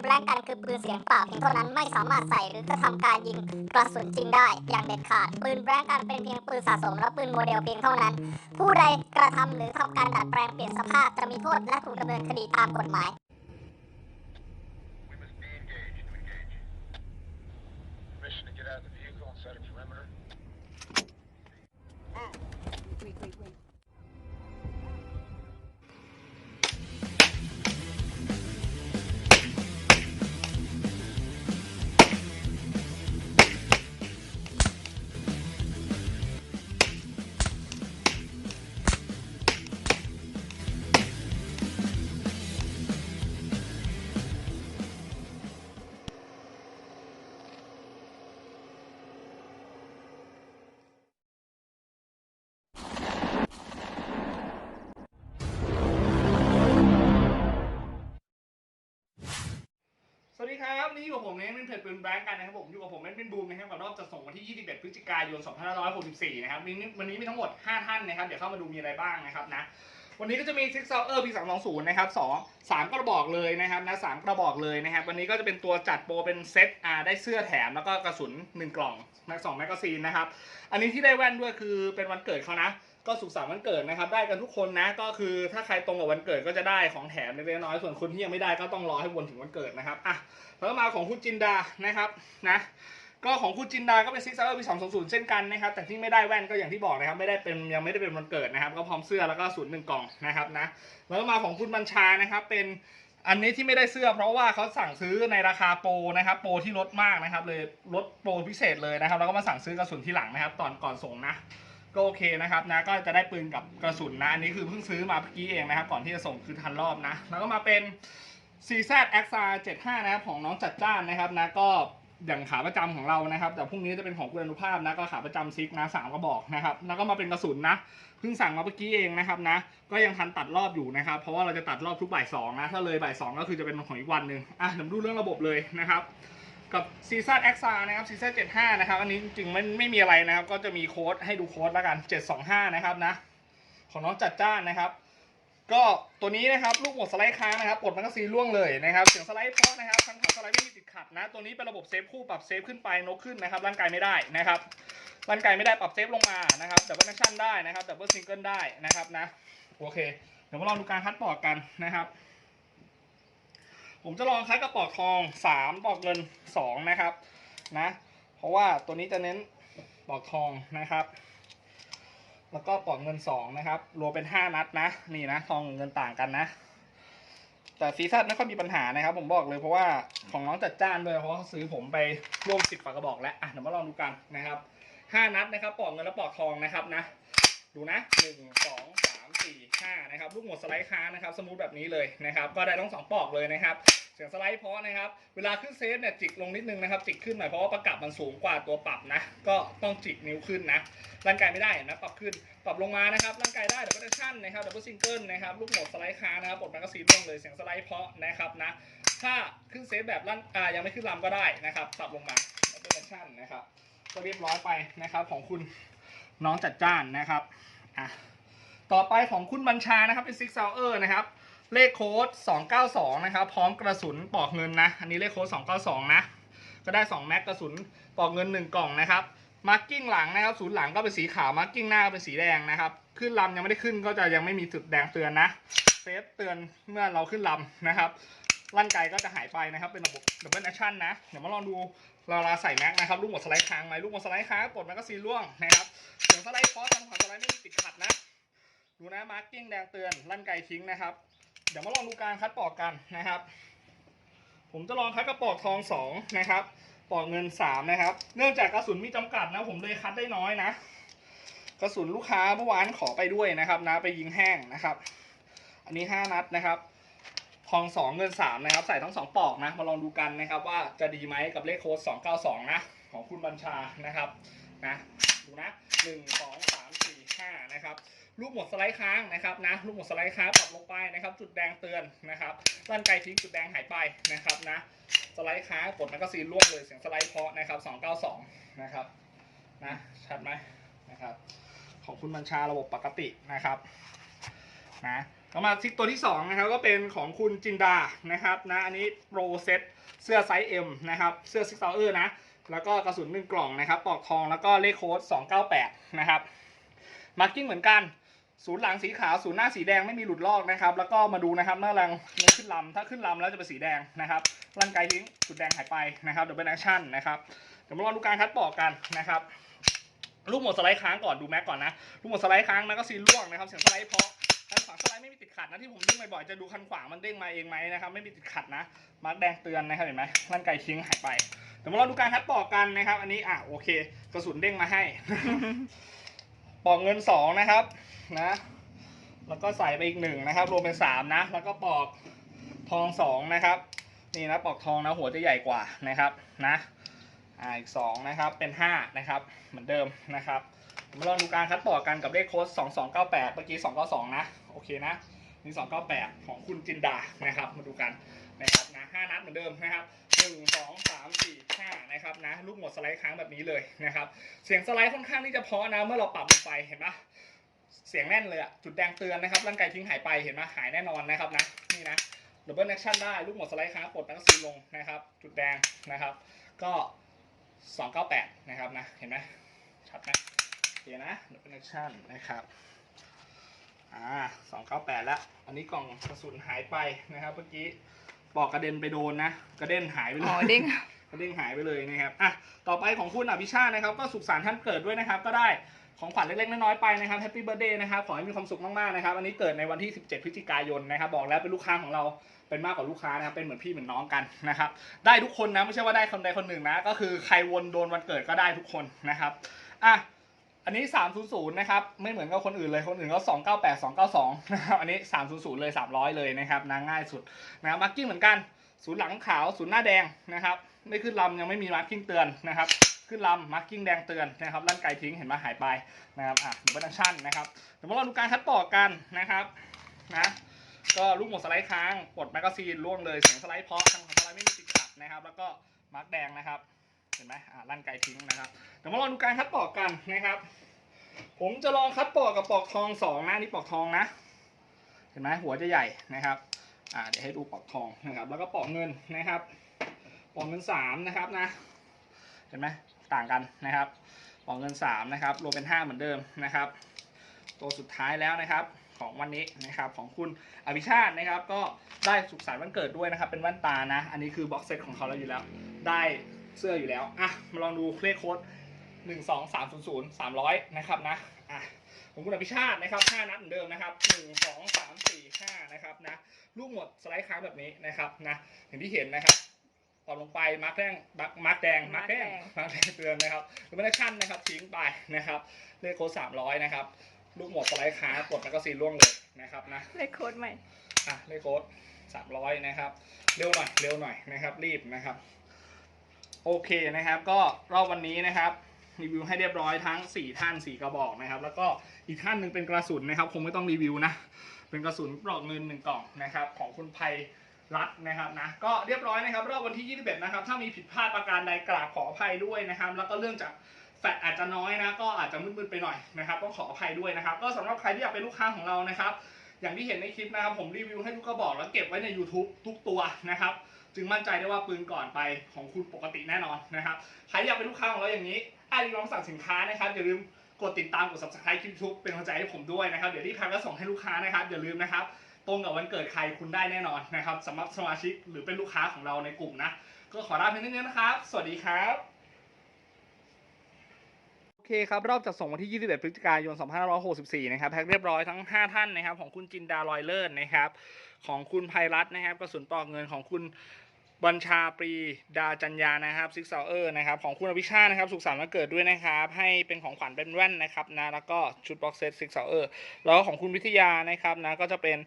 แบล็กกันคือปืนเสียงเปล่าเพียงเท่านั้นไม่สามารถใส่หรือกระทำการยิงกระสุนจริงได้ อย่างเด็ดขาด ปืนแบล็งกันเป็นเพียงปืนสะสมและปืนโมเดลเพียงเท่านั้น ผู้ใดกระทำหรือทำการดัดแปลงเปลี่ยนสภาพจะมีโทษและถูกดำเนินคดีตามกฎหมาย นนี่อยู่กับผมเน้นเป็นเพจปืนแบงค์กันนะครับผมอยู่กับผมเน้นเป็นบูมนะครับกับรอบจะส่งวันที่ 21 พฤศจิกายน 2564 นะครับวันนี้วันนี้มีทั้งหมด 5 ท่านนะครับ เดี๋ยวเข้ามาดูมีอะไรบ้างนะครับนะวันนี้ก็จะมี Six Sauer P320 นะครับ2 3กระบอกเลยนะครับนะ3กระบอกเลยนะครับวันนี้ก็จะเป็นตัวจัดโปรเป็นเซตอ่าได้เสื้อแถมแล้วก็กระสุน 1 กล่องแม็กสองแมกกาซีนนะครับอันนี้ที่ได้แว่นด้วยคือเป็นวันเกิดเขานะ ก็สุขสันต์วันเกิดนะครับ ได้กันทุกคนนะ ก็คือถ้าใครตรงกับวันเกิดก็จะได้ของแถมเล็กๆน้อยๆส่วนคนที่ยังไม่ได้ก็ต้องรอให้วนถึงวันเกิดนะครับอะแล้วก็มาของคุณจินดานะครับนะก็ของคุณจินดาก็เป็นซิกเซอร์ปีสองศูนย์เช่นกันนะครับ แต่ที่ไม่ได้แว่นก็อย่างที่บอกนะครับ ไม่ได้เป็นยังไม่ได้เป็นวันเกิดนะครับ ก็พร้อมเสื้อแล้วก็ศูนย์หนึ่งกล่องนะครับนะแล้วก็มาของคุณบัญชานะครับ เป็นอันนี้ที่ไม่ได้เสื้อ เพราะว่าเขาสั่งซื้อในราคาโปรนะครับ โปรที่ลดมากนะครับ เลยลดโปรพิเศษเลยนะครับ แล้วก็มาสั่งซื้อกระสุนที่หลังนะครับ ตอนก่อนส่งนะ ก็โอเคนะครับนะก็จะได้ปืนกับกระสุนนะอันนี้คือเพิ่งซื้อมาเมื่อกี้เองนะครับ ก่อนที่จะส่งคือทันรอบนะ แล้วก็มาเป็น CZ XR 75นะครับของน้องจัดจ้านนะครับนะก็อย่างขาประจำของเรานะครับ แต่พรุ่งนี้จะเป็นของคุณอนุภาพนะก็ขาประจำซิกนะสามกระบอกนะครับ แล้วก็มาเป็นกระสุนนะเพิ่งสั่งมาเมื่อกี้เองนะครับนะ ก็ยังทันตัดรอบอยู่นะครับ เพราะว่าเราจะตัดรอบทุกบ่ายสองนะถ้าเลยบ่ายสองก็คือจะเป็นของอีกวันหนึ่งอะเดี๋ยวดูเรื่องระบบเลยนะครับ กับซีซ่าเอ็กซนะครับซีซ่าเจ็ดห้านะครับอันนี้จริงๆไม่ไม่มีอะไรนะครับ ก็จะมีโค้ดให้ดูโค้ดแล้วกันเจ็ดสองห้านะครับนะ ของน้องจัดจ้านนะครับ ก็ตัวนี้นะครับลูกหมดสไลด์ค้างนะครับปลดมันก็ซีล่วงเลยนะครับเสียงสไลด์เพราะนะครับทั้งขาสไลด์ไม่มีติดขัดนะ ตัวนี้เป็นระบบเซฟคู่ปรับเซฟขึ้นไปนกขึ้นนะครับร่างกายไม่ได้นะครับร่างกายไม่ได้ปรับเซฟลงมานะครับดับเบิลแอคชั่นได้นะครับดับเบิลซิงเกิลได้นะครับนะโอเคเดี๋ยวมาลองดูการคัดปอกกันนะครับ ผมจะลองคัดกระปอกทองสามปอกเงินสองนะครับนะเพราะว่าตัวนี้จะเน้นปอกทองนะครับ แล้วก็ปอกเงินสองนะครับรวมเป็นห้านัดนะนี่นะทองเงินต่างกันนะ แต่ซีซั่นไม่ค่อยมีปัญหานะครับ ผมบอกเลยเพราะว่าของน้องจัดจ้านด้วยเพราะเขาซื้อผมไปร่วมสิบฝากระบอกแล้วอะเดี๋ยวมาลองดูกันนะครับห้านัดนะครับปอกเงินและปอกทองนะครับนะ ดูนะหนึ่งสอง สามสี่ห้านะครับลูกหมดสไลด์ค้างนะครับสมูทแบบนี้เลยนะครับก็ได้ทั้งสองปอกเลยนะครับเสียงสไลด์เพราะนะครับเวลาขึ้นเซฟเนี่ยจิกลงนิดนึงนะครับจิกขึ้นหน่อยเพราะว่าประกับมันสูงกว่าตัวปรับนะ ก็ต้องจิกนิ้วขึ้นนะร่างกายไม่ได้เห็นะปรับขึ้นปรับลงมานะครับร่างกายได้ดับเบิลชั่นนะครับดับเบิลซิงเกิลนะครับลูกหมดสไลด์ค้างนะครับปลดแมกกาซีนลงเลยเสียงสไลด์เพราะนะครับนะถ้าขึ้นเซฟแบบลั่นอ่ายังไม่ขึ้นลำก็ได้นะครับปรับลงมาดับเบิลชั่นนะครับก็เรียบร้อยไปนะครับของคุณน้องจัดจ้านนะครับอะ ต่อไปของคุณบัญชานะครับเป็นซิกซาวเออร์นะครับ เลขโค้ด 292 นะครับ พร้อมกระสุนปอกเงินนะ อันนี้เลขโค้ด 292 นะ ก็ได้ 2 แม็กกระสุนปอกเงิน 1 กล่องนะครับมาร์กิ้งหลังนะครับศูนย์หลังก็เป็นสีขาวมาร์กิ้งหน้าเป็นสีแดงนะครับ ขึ้นลำยังไม่ได้ขึ้นก็จะยังไม่มีจุดแดงเตือนนะเซฟเตือนเมื่อเราขึ้นลำนะครับลั่นไกก็จะหายไปนะครับ เป็นระบบดับเบิลแอคชั่นนะ เดี๋ยวมาลองดูเราลาใส่แม็กนะครับ ลูกหมดสไลด์ค้างไหมลูกหมดสไลด์ค้างปลดแม็กก็ซีล่วงนะครับเสียงสไลด์คอร์ทำของสไลด์ไม่มีติดขัดนะ ดูนะมาร์กิ้งแดงเตือนลั่นไกทิ้งนะครับ เดี๋ยวมาลองดูการคัดปอกกันนะครับ ผมจะลองคัดกระปอกทองสองนะครับ ปอกเงินสามนะครับ เนื่องจากกระสุนมีจำกัดนะ ผมเลยคัดได้น้อยนะ กระสุนลูกค้าเมื่อวานขอไปด้วยนะครับนะไปยิงแห้งนะครับ อันนี้ห้านัดนะครับทองสองเงินสามนะครับ ใส่ทั้งสองปอกนะ มาลองดูกันนะครับ ว่าจะดีไหมกับเลขโค้ดสองเก้าสองนะ ของคุณบัญชานะครับนะ ดูนะหนึ่งสองสามสี่ห้านะครับลูกหมดสไลด์ค้างนะครับนะลูกหมดสไลด์ค้างปรับลงไปนะครับ จุดแดงเตือนนะครับลั่นไกลทิ้งจุดแดงหายไปนะครับนะสไลด์ค้างกดแมกกาซีนล่วงเลยเสียงสไลด์เพาะนะครับ292นะครับนะชัดไหมนะครับของคุณบัญชาระบบปกตินะครับนะต่อมาซิกตัวที่สองนะครับก็เป็นของคุณจินดานะครับนะอันนี้โปรเซตเสื้อไซส์ M นะครับเสื้อซิกเซอร์นะ แล้วก็กระสุนหนึ่งกล่องนะครับปลอกทองแล้วก็เลขโค้ด298 นะครับมาร์กิ้งเหมือนกันศูนย์หลังสีขาวศูนย์หน้าสีแดงไม่มีหลุดลอกนะครับ แล้วก็มาดูนะครับเมื่อรังไม่ขึ้นลำถ้าขึ้นลำแล้วจะเป็นสีแดงนะครับร่างกายทิ้งจุดแดงหายไปนะครับเดี๋ยวเป็นแอคชั่นนะครับเดี๋ยวมาลองดูการคัดปอกกันนะครับลูกหมดสไลด์ค้างก่อนดูแม็กก่อนนะลูกหมดสไลด์ค้างแล้วก็ซีล่วงนะครับเสียงสไลด์เพราะคันขวางสไลด์ไม่มีติดขัดนะที่ผมด้งบ่อยๆจะดูคันขวางมันเด้งมาเองไหมนะครับไม่มีติดขัดนะมาร์กแดงเตือนนะครับเห็นไหมร่างกายทิ้งหายไป ดี๋ยวมาลองดูการคัดปอกกันนะครับ อันนี้อะโอเค กระสุนเด้งมาให้ ปอกเงินสองนะครับ นะ แล้วก็ใส่ไปอีกหนึ่งนะครับ รวมเป็นสามนะ แล้วก็ปอกทองสองนะครับ นี่นะปอกทองนะหัวจะใหญ่กว่านะครับ นะ อ่าอีกสองนะครับ เป็นห้านะครับ เหมือนเดิมนะครับมาลองดูการคัดปอกกันกับเลขโค้ดสองสองเก้าแปดเมื่อกี้สองเก้าสองนะ โอเคนะ นี่สองเก้าแปดของคุณจินดานะครับ มาดูกันนะครับนะห้านัดเหมือนเดิมนะครับหนึ่งสองสามสี่ห้านะครับนะลูกหมดสไลด์ค้างแบบนี้เลยนะครับ เสียงสไลด์ค่อนข้างที่จะเพาะนะเมื่อเราปรับลงไปเห็นปะเสียงแน่นเลยอะจุดแดงเตือนนะครับร่างกายทิ้งหายไปเห็นไหมหายแน่นอนนะครับนะนี่นะดับเบิลแอคชั่นได้ลูกหมดสไลด์ค้างปลดแล้วก็ซีลงนะครับ จุดแดงนะครับ ก็298นะครับนะเห็นไหมชัดไหมโอเคนะดับเบิลแอคชั่นนะครับ อ่า298แล้วอันนี้กล่องกระสุนหายไปนะครับเมื่อกี้ปอกกระเด็นไปโดนนะกระเด็นหายไปเลอ๋อยเด้งก็เด้งหายไปเลยนะครับอะต่อไปของคุณอภิชาตินะครับ ก็สุขสันต์ท่านเกิดด้วยนะครับ ก็ได้ของขวัญเล็กๆน้อยๆไปนะครับแฮปปี้เบ t ร์ a เดย์นะครับขอให้มีความสุขมากๆนะครับอันนี้เกิดในวันที่ 17 พฤศจิกายนนะครับบอกแล้วเป็นลูกค้าของเราเป็นมากกว่าลูกค้านะครับเป็นเหมือนพี่เหมือนน้องกันนะครับได้ทุกคนนะไม่ใช่ว่าได้คนใดคนหนึ่งนะก็คือใครวนโดนวันเกิดก็ได้ทุกคนนะครับอะ อันนี้ 300 นะครับ ไม่เหมือนกับคนอื่นเลย คนอื่นก็298 292 นะครับ อันนี้ 300 เลย 300 เลยนะครับนะง่ายสุดนะมาร์กิ้งเหมือนกัน ศูนย์หลังขาว ศูนย์หน้าแดงนะครับ ไม่ขึ้นลำยังไม่มีมาร์กิ้งเตือนนะครับ ขึ้นลำมาร์กิ้งแดงเตือนนะครับร่างกายทิ้งเห็นไหมหายไปนะครับ อะเดี๋ยวบัตชั่นนะครับ เดี๋ยวมาลองดูการคัดปอกกันนะครับ นะ ก็ลูกหมดสไลด์ค้าง ปลดแมกกาซีนล่วงเลย เสียงสไลด์เพาะทางของสไลด์ไม่มีติดขัดนะครับ แล้วก็มาร์กแดงนะครับ เห็นไหมอ่าลั่นไกลทิ้งนะครับเดี๋ยวมาลองดูการคัดปอกกันนะครับ ผมจะลองคัดปอกกับปอกทองสองนะนี่ปอกทองนะ เห็นไหมหัวจะใหญ่นะครับอ่าเดี๋ยวให้ดูปอกทองนะครับ แล้วก็ปอกเงินนะครับปอกเงินสามนะครับนะ เห็นไหมต่างกันนะครับ ปอกเงินสามนะครับรวมเป็นห้าเหมือนเดิมนะครับ ตัวสุดท้ายแล้วนะครับของวันนี้นะครับของคุณอภิชาตินะครับ ก็ได้สุขสันต์วันเกิดด้วยนะครับ เป็นแว่นตานะ อันนี้คือบ็อกเซตของเขาแล้วอยู่แล้วได้ เสื้ออยู่แล้ว อะ มาลองดูเลขโค้ดหนึ่งสองสามศูนย์ศูนย์สามร้อยนะครับนะ อะของคุณอภิชาตินะครับห้านัดเหมือนเดิมนะครับหนึ่งสองสามสี่ห้านะครับนะ ลูกหมดสไลด์ค้างแบบนี้นะครับนะ อย่างที่เห็นนะครับตอนลงไปมาร์กแดงมาร์กแดงมาร์กแดงมาร์กแดงเตือนนะครับหรือไม่ได้ขั้นนะครับทิ้งไปนะครับเลขโค้ดสามร้อยนะครับลูกหมดสไลด์ค้างกดแล้วก็ซีนล่วงเลยนะครับนะเลขโค้ดใหม่อะเลขโค้ดสามร้อยนะครับ เร็วหน่อยเร็วหน่อยนะครับ รีบนะครับ โอเคนะครับก็รอบวันนี้นะครับรีวิวให้เรียบร้อยทั้ง 4 ท่าน 4 กระบอกนะครับ แล้วก็อีกท่านหนึ่งเป็นกระสุนนะครับ คงไม่ต้องรีวิวนะ เป็นกระสุนปลอกเงินหนึ่งกล่องนะครับ ของคุณภัยรัตน์นะครับนะก็เรียบร้อยนะครับ รอบวันที่ 21 นะครับ ถ้ามีผิดพลาดประการใดกราบขออภัยด้วยนะครับ แล้วก็เรื่องจากแฟดอาจจะน้อยนะ ก็อาจจะมืดๆไปหน่อยนะครับต้องขออภัยด้วยนะครับ ก็สำหรับใครที่อยากเป็นลูกค้าของเรานะครับ อย่างที่เห็นในคลิปนะครับผมรีวิวให้ทุกกระบอกแล้วเก็บไว้ใน YouTube ทุกตัวนะครับ จึงมั่นใจได้ว่าปืนก่อนไปของคุณปกติแน่นอนนะครับใครอยากเป็นลูกค้าของเราอย่างนี้ไอ้ลองสั่งสินค้านะครับอย่าลืมกดติดตามกด subscribe คลิปทุกเป็นกำลังใจให้ผมด้วยนะครับเดี๋ยวที่พักก็ส่งให้ลูกค้านะครับอย่าลืมนะครับตรงกับวันเกิดใครคุณได้แน่นอนนะครับสำหรับสมาชิกหรือเป็นลูกค้าของเราในกลุ่มนะก็ขอลาเพียงเท่านี้นะครับ สวัสดีครับโอเคครับรอบจัดส่งวันที่ 21 พฤศจิกายน 2564 นะครับแพ็คเรียบร้อยทั้ง 5 ท่านนะครับของคุณจินดาลอยเลิศนะครับของคุณภัยรัตน์นะครับกระสุนปลอกเงินของคุณ บัญชาปรีดาจัญญานะครับซิกเซเออร์นะครับ ของคุณอภิชาตนะครับ สุขสันต์วันเกิดด้วยนะครับ ให้เป็นของขวัญเป็นแว่นนะครับนะแล้วก็ชุดบ็อกเซตซิกเซเออร์แล้วก็ของคุณวิทยานะครับนะก็จะเป็น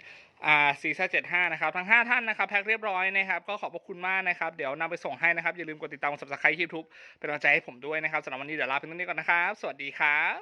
อ่าซีซ่าเจ็ดห้านะครับ ทั้ง 5 ท่านนะครับ แพ็คเรียบร้อยนะครับ ก็ขอบพระคุณมากนะครับ เดี๋ยวนำไปส่งให้นะครับ อย่าลืมกดติดตามกด subscribe คลิปทุกเป็นกำลังใจให้ผมด้วยนะครับสำหรับวันนี้เดี๋ยวลาเพียงเท่านี้ก่อนนะครับ สวัสดีครับ